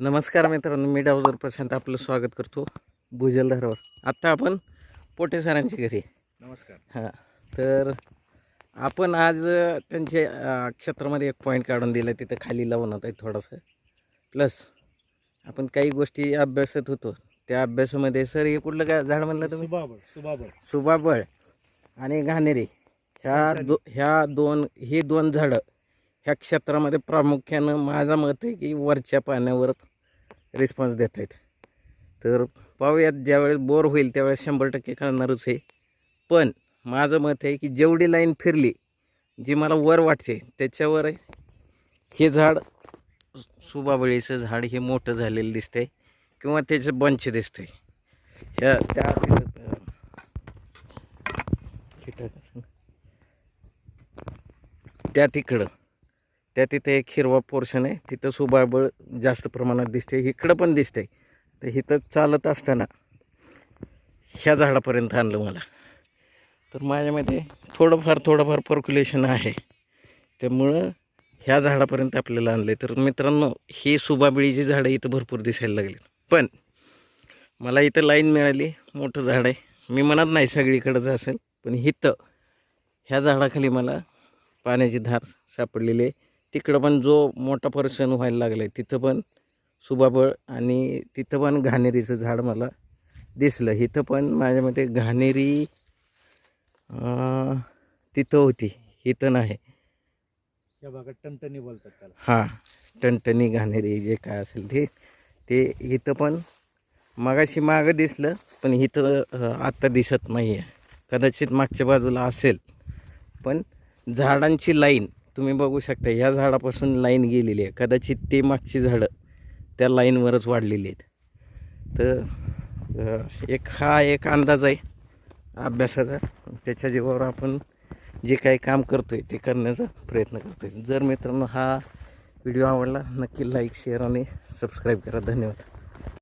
नमस्कार मित्रांनो मी डावजर प्रशांत आपलं स्वागत करतो भुजलधारावर. आत्ता आपण पोटे सरांच्या घरी. नमस्कार. हां तर आपण आज अ, क्षेत्रामध्ये एक पॉईंट काढून दिला तिथं खाली लावून होता थोडंसं. प्लस आपण काही गोष्टी अभ्यासत होतो. त्या अभ्यासामध्ये सर हे कुठलं काय झाड म्हणलं तुम्ही? सुबाबळ सुबाबळ. सुबाबळ आणि घाणेरी. ह्या दो ह्या दोन ही दोन झाडं ह्या क्षेत्रामध्ये प्रामुख्यानं माझं मत आहे की वरच्या पाण्यावर रिस्पॉन्स देत आहेत तर पाहूयात ज्यावेळेस बोर होईल त्यावेळेस शंभर टक्के कळणारच आहे पण माझं मत आहे की जेवढी लाईन फिरली जी मला वर वाटते त्याच्यावर हे झाड सुबाबळीचं झाड हे मोठं झालेलं दिसतंय किंवा त्याचं बंच दिसतंय. ह्या त्या त्या तिकडं. त्या तिथे एक हिरवा पोर्शन आहे. तिथं सुबाळबळ जास्त प्रमाणात दिसते. इकडं पण दिसते. तर इथं चालत असताना ह्या झाडापर्यंत आणलं मला. तर माझ्यामध्ये थोडंफार थोडंफार पर्क्युलेशन आहे. त्यामुळं ह्या झाडापर्यंत आपल्याला आणलं आहे तर मित्रांनो ही सुबाबिळीची झाडं इथं भरपूर दिसायला लागली. पण मला इथं लाईन मिळाली. मोठं झाड आहे. मी म्हणत नाही सगळीकडंच असेल पण इथं ह्या झाडाखाली मला पाण्याची धार सापडलेली आहे. तिकडं पण जो मोठा पर्सन व्हायला लागला आहे तिथं पण सुबाबळ आणि तिथं पण घाणेरीचं झाड मला दिसलं. इथं पण माझ्यामध्ये घाणेरी अं, तिथं होती. इथं नाही. या भागात टनटनी बोलतात त्याला. हां टणटणी घाणेरी जे काय असेल ते ते इथं पण मागाशी मागं दिसलं पण इथं आत्ता दिसत नाही आहे कदाचित मागच्या बाजूला असेल. पण झाडांची लाईन तुम्ही बघू शकता ह्या झाडापासून लाईन गेलेली आहे. कदाचित ते मागची झाडं त्या लाईनवरच वाढलेली आहेत. तर एक हा एक अंदाज आहे अभ्यासाचा. त्याच्या जीवावर आपण जे काही काम करतो आहे ते करण्याचा प्रयत्न करतो आहे जर मित्रांनो हा व्हिडिओ आवडला नक्की लाईक शेअर आणि सबस्क्राईब करा. धन्यवाद.